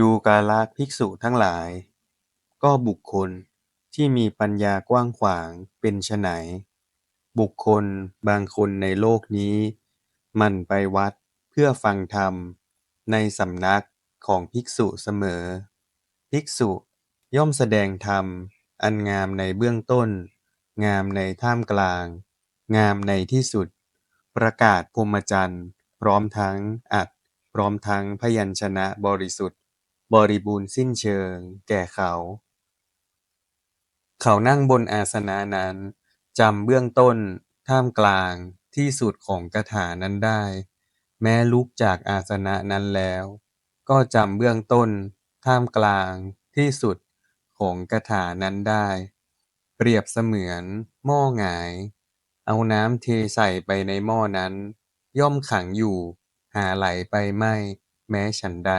ดูกาลภิกษุทั้งหลาย ก็บุคคลที่มีปัญญากว้างขวางเป็นไฉน บุคคลบางคนในโลกนี้ หมั่นไปวัดเพื่อฟังธรรม ในสำนักของภิกษุเสมอ ภิกษุย่อมแสดงธรรม อันงามในเบื้องต้น งามในท่ามกลาง งามในที่สุด ประกาศพรมจรรย์พร้อมทั้งอรรถพร้อมทั้งพยัญชนะบริสุทธิ์ บริบูรณ์สิ้นเชิง แก่เขา เขานั่งบนอาสนะนั้น จำเบื้องต้น ท่ามกลาง ที่สุดของกถานั้นได้ แม้ลุกจากอาสนะนั้นแล้ว ก็จำเบื้องต้น ท่ามกลาง ที่สุดของกถานั้นได้ เปรียบเสมือน หม้อหงาย เอาน้ำเทใส่ไปในหม้อนั้น ย่อมขังอยู่ หาไหลไปไม่ แม้ฉันใด